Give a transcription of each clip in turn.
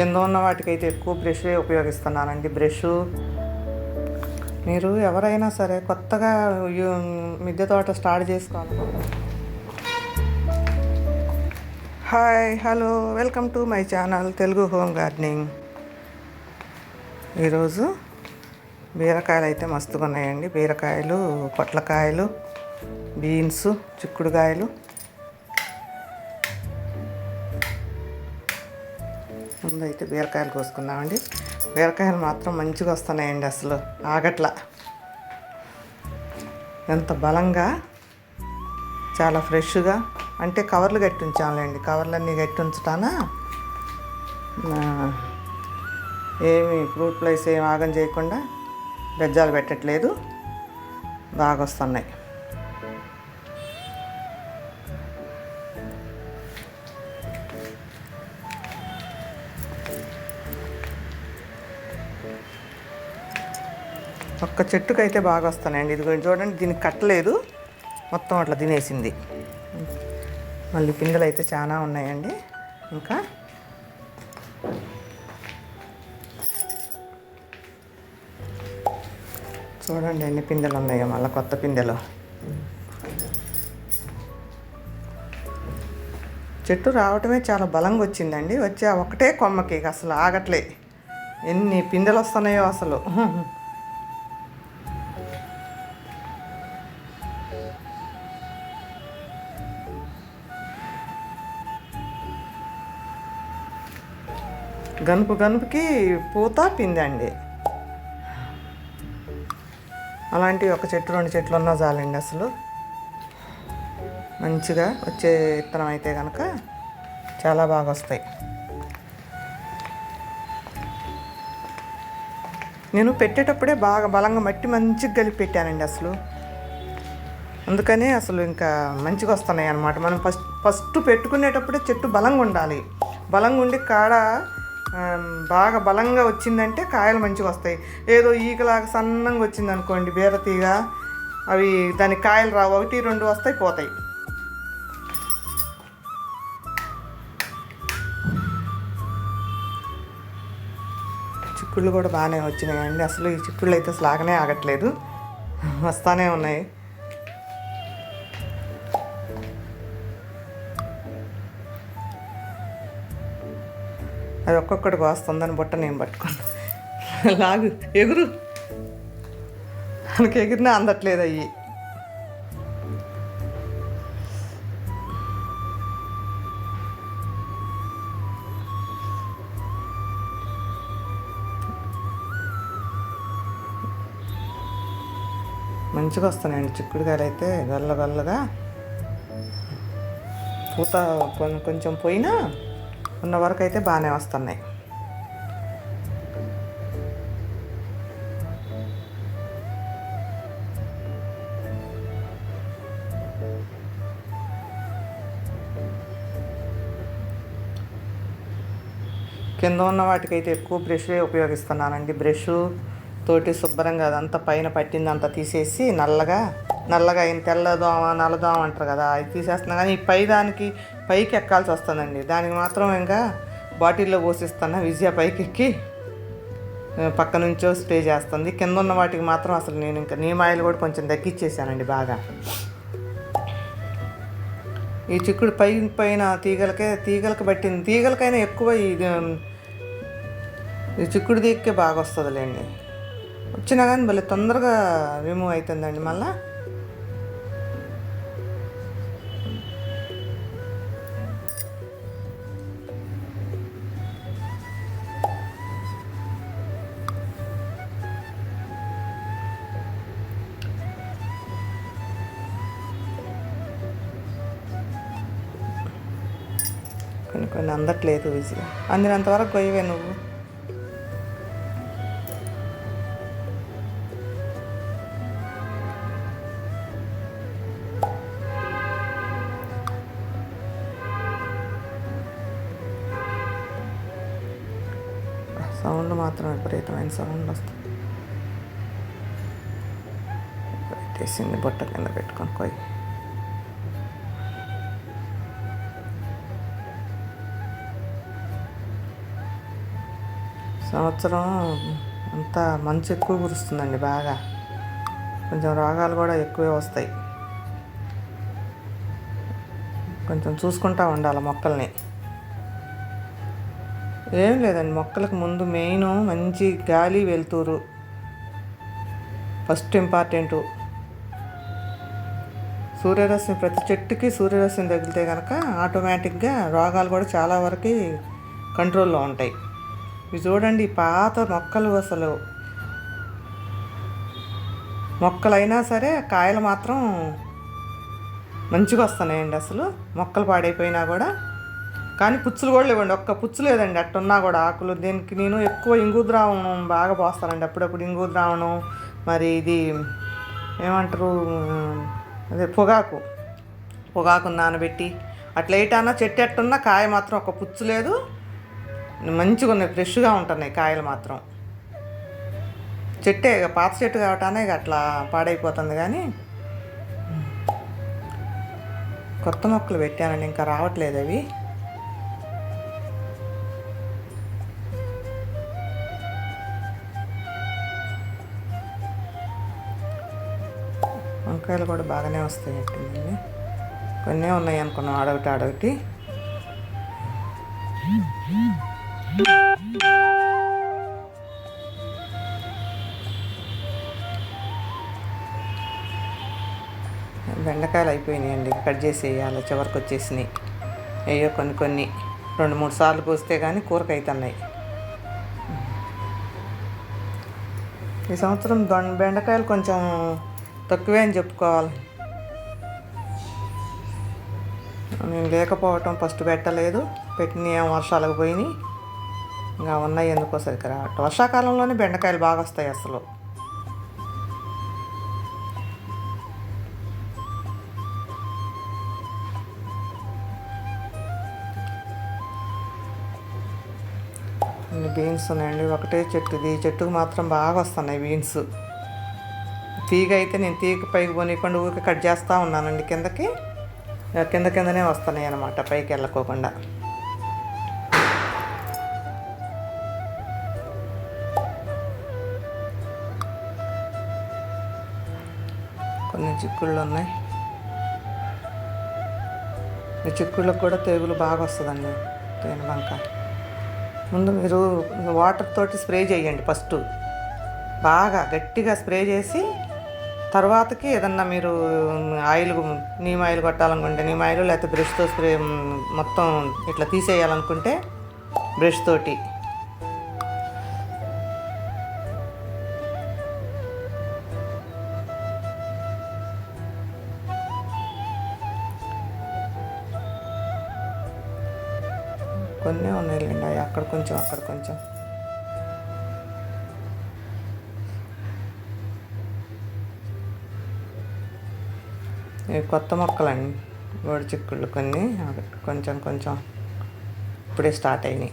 కింద ఉన్న వాటికైతే ఎక్కువ బ్రష్ ఉపయోగిస్తున్నానండి. బ్రష్ మీరు ఎవరైనా సరే కొత్తగా మిద్దె తోట స్టార్ట్ చేసుకోవాలి. Hi hello welcome to my channel Telugu home gardening ఈరోజు బీరకాయలు అయితే మస్తుగా ఉన్నాయండి బీరకాయలు పొట్లకాయలు బీన్స్ చిక్కుడుకాయలు. అయితే బీరకాయలు కోసుకుందామండి. బీరకాయలు మాత్రం మంచిగా వస్తున్నాయండి అసలు ఆగట్ల. ఎంత బలంగా చాలా ఫ్రెష్గా అంటే కవర్లు కట్టి ఉంచాలండి. కవర్లన్నీ కట్టి ఉంచుతానా? ఏమి ఫ్రూట్ ప్లేస్ ఏం ఆగం చేయకుండా బెజ్జాలు పెట్టట్లేదు. బాగా వస్తున్నాయి ఒక్క చెట్టుకైతే బాగా వస్తున్నాయండి ఇది చూడండి దీనికి కట్టలేదు. మొత్తం అట్లా తినేసింది. మళ్ళీ పిందెలు అయితే చాలా ఉన్నాయండి. ఇంకా చూడండి ఎన్ని పిందెలు ఉన్నాయో మళ్ళీ కొత్త పిందెలు చెట్టు రావటమే చాలా బలంగా వచ్చిందండి వచ్చే ఒకటే కొమ్మకి అసలు ఆగట్లే. ఎన్ని పిందెలు వస్తున్నాయో అసలు. గనుపు గనుపుకి పూత పిందండి. అలాంటి ఒక చెట్టు రెండు చెట్లు ఉన్నా చాలండి అసలు. మంచిగా వచ్చే విత్తనం అయితే కనుక చాలా బాగా వస్తాయి. నేను పెట్టేటప్పుడే బాగా బలంగా మట్టి మంచిగా కలిపి పెట్టానండి అసలు. అందుకనే అసలు ఇంకా మంచిగా వస్తున్నాయి అన్నమాట. మనం ఫస్ట్ ఫస్ట్ పెట్టుకునేటప్పుడే చెట్టు బలంగా ఉండాలి. బలంగా ఉండి కాడ బాగా బలంగా వచ్చిందంటే కాయలు మంచిగా వస్తాయి. ఏదో ఈకలాగా సన్నంగా వచ్చింది అనుకోండి బీరతీగ అవి దానికి కాయలు రావు. ఒకటి రెండు వస్తాయి పోతాయి. చిక్కుళ్ళు కూడా బాగానే వచ్చినాయండి. అసలు ఈ చిక్కుళ్ళు అయితే అసలు ఆగనే ఆగట్లేదు. వస్తానే ఉన్నాయి. అది ఒక్కొక్కడికి వస్తుందని బుట్ట నేను పట్టుకున్నాను లాగు ఎగురు. మనకి ఎగిరినా అందట్లేదు అయ్యి. మంచిగా వస్తున్నాయండి చిక్కుడుకాయలు అయితే గల్ల గల్లగా పూత కొంచెం పోయినా ఉన్న వరకు అయితే బాగానే వస్తున్నాయి. కింద ఉన్న వాటికైతే ఎక్కువ బ్రష్ ఉపయోగిస్తున్నానండి. బ్రష్ తోటి శుభ్రంగా అదంతా పైన పట్టిందంతా తీసేసి నల్లగా నల్లగా అయిన తెల్లదోమ నల్లదోమ అంటారు కదా అది తీసేస్తున్నా కానీ ఈ పై దానికి పైకి ఎక్కాల్సి వస్తుందండి. దానికి మాత్రం ఇంకా బాటిల్లో పోసిస్తున్నా విజయ పైకి ఎక్కి పక్క నుంచో స్ప్రే చేస్తుంది. కింద ఉన్న వాటికి మాత్రం అసలు నేను ఇంకా నీమాయిలు కూడా కొంచెం తగ్గించేసానండి బాగా. ఈ చిక్కుడు పై పైన తీగలకే తీగలకి పట్టింది తీగలకైనా ఎక్కువ ఇది ఈ చిక్కుడు దిక్కే బాగా వస్తుందిలేండి. వచ్చినా కానీ భలే తొందరగా రిమూవ్ అవుతుందండి మళ్ళీ. అందట్లేదు విజయ. అందినంతవరకు గొయ్యవే నువ్వు. సౌండ్ మాత్రం విపరీతమైన సౌండ్ వస్తుంది. పెట్టేసింది బుట్ట కింద పెట్టుకొని పోయి సంవత్సరం అంతా మంచు ఎక్కువ కురుస్తుందండి బాగా. కొంచెం రోగాలు కూడా ఎక్కువే వస్తాయి. కొంచెం చూసుకుంటా ఉండాలి మొక్కల్ని. ఏం లేదండి మొక్కలకు ముందు మెయిన్ మంచి గాలి వెలుతురు. First important. సూర్యరశ్మి ప్రతి చెట్టుకి సూర్యరశ్మి తగిలితే కనుక ఆటోమేటిక్గా రోగాలు కూడా చాలా వరకు కంట్రోల్లో ఉంటాయి. ఇవి చూడండి పాత మొక్కలు అసలు. మొక్కలైనా సరే కాయలు మాత్రం మంచిగా వస్తున్నాయండి అసలు. మొక్కలు పాడైపోయినా కూడా. కానీ పుచ్చులు కూడా లేవండి ఒక్క పుచ్చు లేదండి. అట్టున్నా కూడా ఆకులు. దీనికి నేను ఎక్కువ ఇంగుద్రావణం బాగా పోస్తానండి. అప్పుడప్పుడు ఇంగుద్రావణం మరి ఇది ఏమంటారు అదే పొగాకు. పొగాకు నానబెట్టి అట్లా ఏటన్నా చెట్టు ఎట్టున్నా కాయ మాత్రం ఒక పుచ్చు లేదు. మంచిగా ఉన్నాయి ఫ్రెష్గా ఉంటున్నాయి కాయలు మాత్రం. చెట్టే ఇక పాత చెట్టు కావటానే ఇక అట్లా పాడైపోతుంది కానీ కొత్త మొక్కలు పెట్టానండి ఇంకా రావట్లేదు అవి. వంకాయలు కూడా బాగానే వస్తాయి అండి కొన్ని ఉన్నాయి అనుకున్నాం అడవిటి అడగటి బెండకాయలు అయిపోయినాయండి కట్ చేసి వేయాలి చివరికి వచ్చేసినాయి. అయ్యో కొన్ని కొన్ని. రెండు మూడు సార్లు పోస్తే కానీ కూరకు అవుతున్నాయి ఈ సంవత్సరం దొండ బెండకాయలు కొంచెం తక్కువే అని చెప్పుకోవాలి. నేను లేకపోవటం ఫస్ట్ పెట్టలేదు. పెట్టిన వర్షాలకు పోయినాయి. ఇంకా ఉన్నాయి ఎందుకో సరిగ్గా వర్షాకాలంలోనే బెండకాయలు బాగా వస్తాయి అసలు. బీన్స్ ఉన్నాయండి. ఒకటే చెట్టుది. ఈ చెట్టుకు మాత్రం బాగా వస్తున్నాయి బీన్స్. తీగ అయితే నేను తీగ పైకి పోనీకుండా ఊరికి కట్ చేస్తూ ఉన్నానండి. కిందకి కింద కిందనే వస్తున్నాయి అన్నమాట. పైకి వెళ్ళకోకుండా. కొన్ని చిక్కుళ్ళు ఉన్నాయి. ఈ చిక్కుళ్ళకు కూడా తెగులు బాగా వస్తుందండి. తేనె బంక. ముందు మీరు వాటర్ తోటి స్ప్రే చేయండి ఫస్ట్. బాగా గట్టిగా స్ప్రే చేసి తర్వాతకి ఏదన్నా మీరు ఆయిల్ నీమ్ ఆయిల్ కొట్టాలనుకుంటే నీమ్ ఆయిల్ లేకపోతే బ్రష్తో స్ప్రే మొత్తం ఇట్లా తీసేయాలనుకుంటే బ్రష్ తోటి. కొన్ని ఉన్నాయిలేండి అవి అక్కడ కొంచెం అక్కడ కొంచెం. ఇవి కొత్త మొక్కలండి. గోడి చిక్కుళ్ళు కొన్ని. కొంచెం కొంచెం ఇప్పుడే స్టార్ట్ అయినాయి.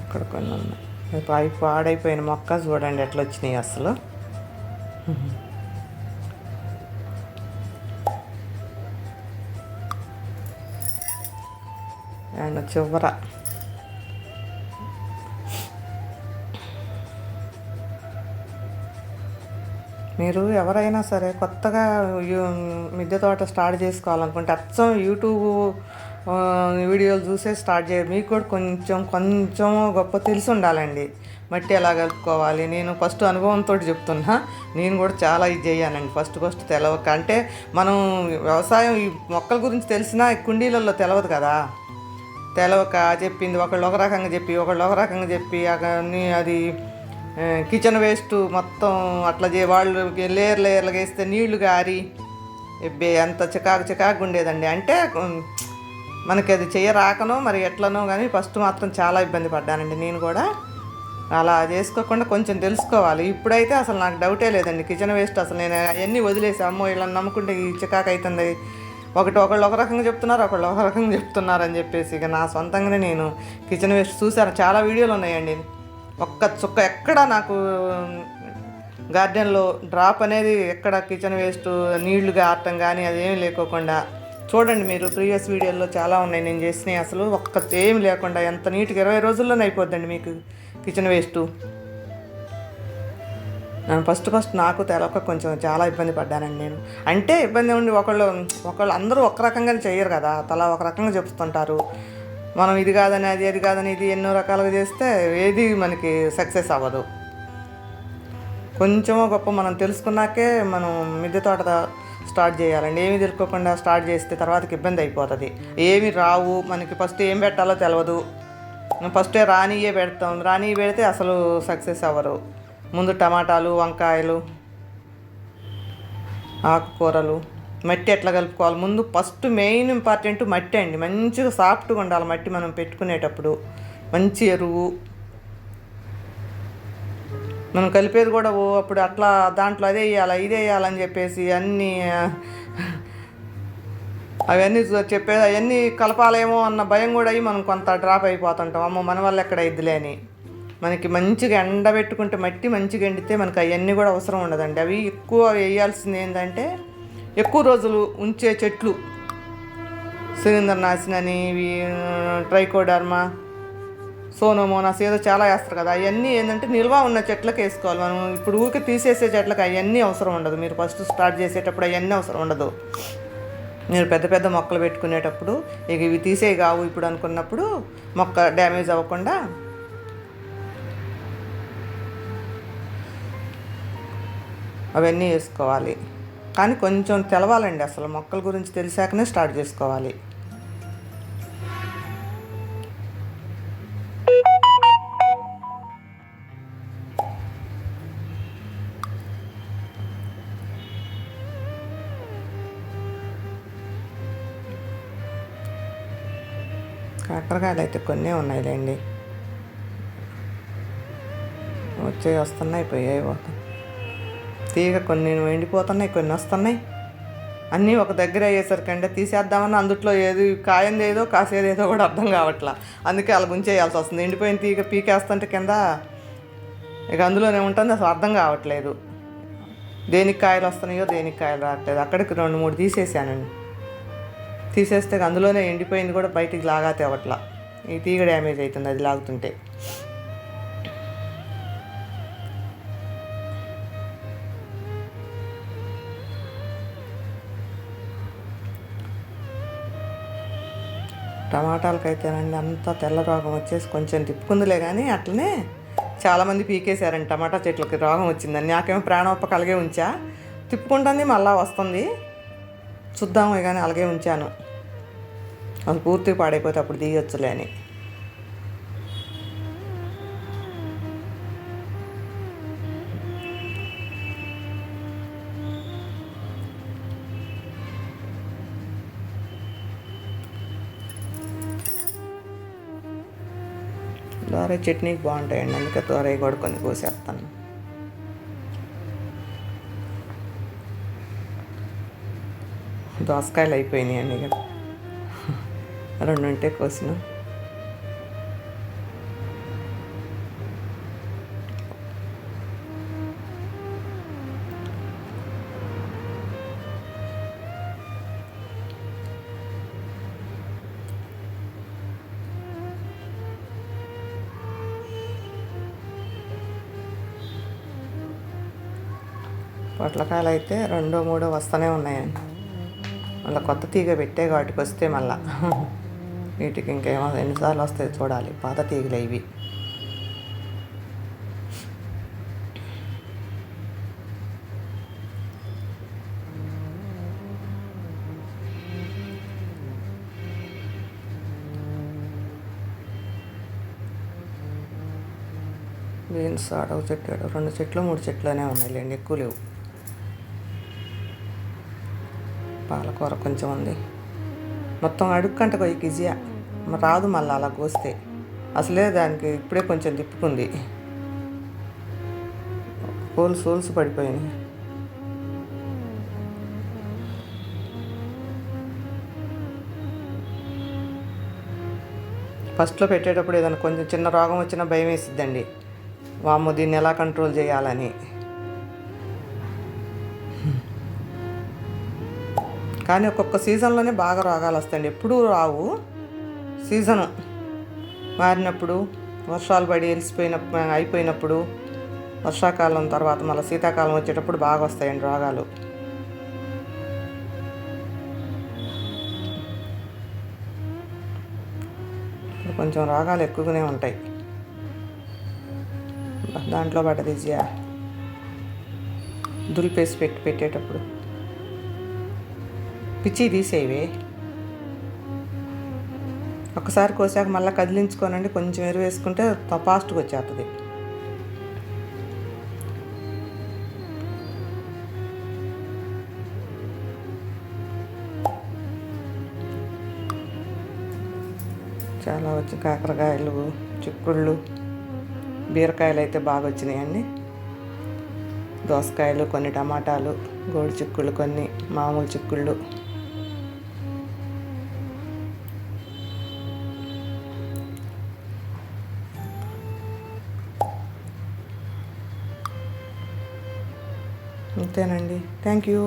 ఇక్కడ కొన్ని ఉన్నాయి. అవి పాడైపోయిన మొక్క చూడండి ఎట్లా వచ్చినాయి అసలు. చివర మీరు ఎవరైనా సరే కొత్తగా మిద్దె తోట స్టార్ట్ చేసుకోవాలనుకుంటే అచ్చం యూట్యూబ్ వీడియోలు చూసే స్టార్ట్ చేయాలి మీకు కూడా కొంచెం కొంచెం గొప్ప తెలిసి ఉండాలండి. మట్టి ఎలా కలుపుకోవాలి? నేను ఫస్ట్ అనుభవంతో చెప్తున్నా. నేను కూడా చాలా ఇది చేయానండి. ఫస్ట్ ఫస్ట్ తెలవక అంటే మనం వ్యవసాయం ఈ మొక్కల గురించి తెలిసినా కుండీలలో తెలవదు కదా. తెలవక చెప్పింది. ఒకళ్ళు ఒక రకంగా చెప్పి ఒకళ్ళు ఒక రకంగా చెప్పి అన్ని అది కిచెన్ వేస్ట్ మొత్తం అట్లా చే వాళ్ళు లేయర్ లేయర్లుగా వేస్తే నీళ్ళు గారి. ఇబ్బే అంత చికాకు చికాకు ఉండేదండి. అంటే మనకి అది చేయరాకనో మరి ఎట్లనో కానీ ఫస్ట్ మాత్రం చాలా ఇబ్బంది పడ్డానండి నేను కూడా. అలా చేసుకోకుండా కొంచెం తెలుసుకోవాలి. ఇప్పుడైతే అసలు నాకు డౌటే లేదండి. కిచెన్ వేస్ట్ అసలు నేను అవన్నీ వదిలేసి అమ్మో ఇలా నమ్ముకుంటే ఈ చికాకు అవుతుంది ఒకటి ఒకళ్ళు ఒక రకంగా చెప్తున్నారు ఒకళ్ళు ఒక రకంగా చెప్తున్నారు అని చెప్పేసి ఇక నా సొంతంగానే నేను కిచెన్ వేస్ట్ చూశాను. చాలా వీడియోలు ఉన్నాయండి. ఒక్క చుక్క ఎక్కడ నాకు గార్డెన్లో డ్రాప్ అనేది ఎక్కడ కిచెన్ వేస్ట్ నీళ్ళు గారటం కానీ అదేమీ లేకోకుండా చూడండి మీరు. ప్రీవియస్ వీడియోల్లో చాలా ఉన్నాయి. నేను చేసినవి అసలు ఒక్క ఏమి లేకుండా ఎంత నీట్గా ఇరవై రోజుల్లోనే అయిపోద్దండి మీకు కిచెన్ వేస్ట్. నేను ఫస్ట్ ఫస్ట్ నాకు తెలక కొంచెం చాలా ఇబ్బంది పడ్డానండి నేను. అంటే ఇబ్బంది ఉండి ఒకళ్ళు ఒకళ్ళు అందరూ ఒక రకంగానే చేయరు కదా. తలా ఒక రకంగా చెప్తుంటారు మనం ఇది కాదని అది అది కాదని ఇది ఎన్నో రకాలుగా చేస్తే ఏది మనకి సక్సెస్ అవ్వదు. కొంచెమో గొప్ప మనం తెలుసుకున్నాకే మనం మిద్దె తోట స్టార్ట్ చేయాలండి. ఏమి తెలుసుకోకుండా స్టార్ట్ చేస్తే తర్వాతకి ఇబ్బంది అయిపోతుంది. ఏమి రావు. మనకి ఫస్ట్ ఏం పెట్టాలో తెలియదు ఫస్టే రానియే పెడతాం. రానియే పెడితే అసలు సక్సెస్ అవ్వరు. ముందు టమాటాలు వంకాయలు ఆకుకూరలు మట్టి ఎట్లా కలుపుకోవాలి? ముందు ఫస్ట్ మెయిన్ ఇంపార్టెంట్ మట్టి అండి. మంచిగా సాఫ్ట్గా ఉండాలి మట్టి మనం పెట్టుకునేటప్పుడు. మంచి ఎరువు. మనం కలిపేది కూడా ఓ అప్పుడు అట్లా దాంట్లో అదే వేయాలా ఇదే వేయాలని చెప్పేసి అన్నీ అవన్నీ చెప్పేది అవన్నీ కలపాలేమో అన్న భయం కూడా అయ్యి మనం కొంత డ్రాప్ అయిపోతుంటాం. అమ్మో మన వల్ల ఎక్కడ ఇద్దులే అని. మనకి మంచిగా ఎండబెట్టుకుంటే మట్టి మంచిగా ఎండితే మనకి అవన్నీ కూడా అవసరం ఉండదండి. అవి ఎక్కువ వేయాల్సింది ఏంటంటే ఎక్కువ రోజులు ఉంచే చెట్లు. సిలిండర్ నాశనని ఇవి ట్రైకోడర్మా సోనోమోనాస్ ఏదో చాలా వేస్తారు కదా. అవన్నీ ఏంటంటే నిల్వ ఉన్న చెట్లకు వేసుకోవాలి. మనం ఇప్పుడు ఊరికే తీసేసే చెట్లకు అవన్నీ అవసరం ఉండదు. మీరు ఫస్ట్ స్టార్ట్ చేసేటప్పుడు అవన్నీ అవసరం ఉండదు. మీరు పెద్ద పెద్ద మొక్కలు పెట్టుకునేటప్పుడు ఇక ఇవి తీసేవి కావు. ఇప్పుడు అనుకున్నప్పుడు మొక్క డ్యామేజ్ అవ్వకుండా అవన్నీ వేసుకోవాలి. కానీ కొంచెం తెలవాలండి. అసలు మొక్కల గురించి తెలిసాకనే స్టార్ట్ చేసుకోవాలి. కాకరకాయలు అయితే కొన్ని ఉన్నాయిలేండి. వచ్చే వస్తున్నాయి పోయాయి పోతాయి. తీగ కొన్ని ఎండిపోతున్నాయి కొన్ని వస్తున్నాయి. అన్నీ ఒక దగ్గర అయ్యేసరికంటే తీసేద్దామని అందుట్లో ఏది కాయంది ఏదో కాసేది ఏదో కూడా అర్థం కావట్లా. అందుకే అలా గుంచేయాల్సి వస్తుంది. ఎండిపోయిన తీగ పీకేస్తుంటే కింద ఇక అందులోనే ఉంటుంది అసలు అర్థం కావట్లేదు. దేనికి కాయలు వస్తున్నాయో దేనికి కాయలు రావట్లేదు. అక్కడికి రెండు మూడు తీసేసానండి తీసేస్తే ఇక అందులోనే ఎండిపోయింది కూడా బయటికి లాగా తేవట్లా ఈ తీగ డ్యామేజ్ అవుతుంది అది లాగుతుంటే. టమాటాలకైతేనండి అంతా తెల్ల రోగం వచ్చేసి కొంచెం తిప్పుకుందిలే కానీ అట్లనే చాలామంది పీకేశారండి టమాటా చెట్లకి రోగం వచ్చిందని. నాకేమో ప్రాణోప కలిగే ఉంచా. తిప్పుకుంటుంది మళ్ళా వస్తుంది. చూద్దాము కానీ అలాగే ఉంచాను. అది పూర్తిగా పాడైపోతే అప్పుడు తీయొచ్చులే అని. దోరై చట్నీకి బాగుంటాయండి. అందుకే దోరై కూడా కొన్ని కోసేస్తాను. దోసకాయలు అయిపోయినాయి అండి ఇక. రెండు ఉంటే కోసిన. పొట్లకాయలు అయితే రెండో మూడో వస్తూనే ఉన్నాయండి. మళ్ళీ కొత్త తీగ పెట్టే వాటికి వస్తే మళ్ళా. వీటికి ఇంకేమో ఎన్నిసార్లు వస్తాయి చూడాలి. పాత తీగలు ఇవి. బీన్స్ అడవు చెట్టు అడవు రెండు చెట్లు మూడు చెట్లునే ఉన్నాయిలేండి. ఎక్కువ లేవు. పాలకూర కొంచెం ఉంది. మొత్తం అడుక్కంట కొయ్యి కేజీయా. మరి రాదు మళ్ళీ అలా కోస్తే. అసలే దానికి ఇప్పుడే కొంచెం తిప్పుకుంది. హోల్స్ హోల్స్ పడిపోయినాయి. ఫస్ట్లో పెట్టేటప్పుడు ఏదైనా కొంచెం చిన్న రోగం వచ్చినా భయం వేసిద్దండి. వామ్మో దీన్ని ఎలా కంట్రోల్ చేయాలని. కానీ ఒక్కొక్క సీజన్లోనే బాగా రోగాలు వస్తాయండి. ఎప్పుడూ రావు. సీజను మారినప్పుడు వర్షాలు పడి వెలిసిపోయినప్పుడు అయిపోయినప్పుడు వర్షాకాలం తర్వాత మళ్ళీ శీతాకాలం వచ్చేటప్పుడు బాగా వస్తాయండి రోగాలు. కొంచెం రోగాలు ఎక్కువగానే ఉంటాయి. దాంట్లో పడ్డది దులిపేసి పెట్టి పెట్టేటప్పుడు. పిచ్చి తీసేవి ఒకసారి కోసాక మళ్ళీ కదిలించుకోనండి కొంచెం ఎరువు వేసుకుంటే ఫాస్ట్గా వచ్చేస్తుంది చాలా వచ్చి కాకరకాయలు చిక్కుళ్ళు బీరకాయలు అయితే బాగా వచ్చినాయండి దోసకాయలు కొన్ని టమాటాలు గోడు చిక్కుళ్ళు కొన్ని మామూలు చిక్కుళ్ళు. అంతేనండి థ్యాంక్ యూ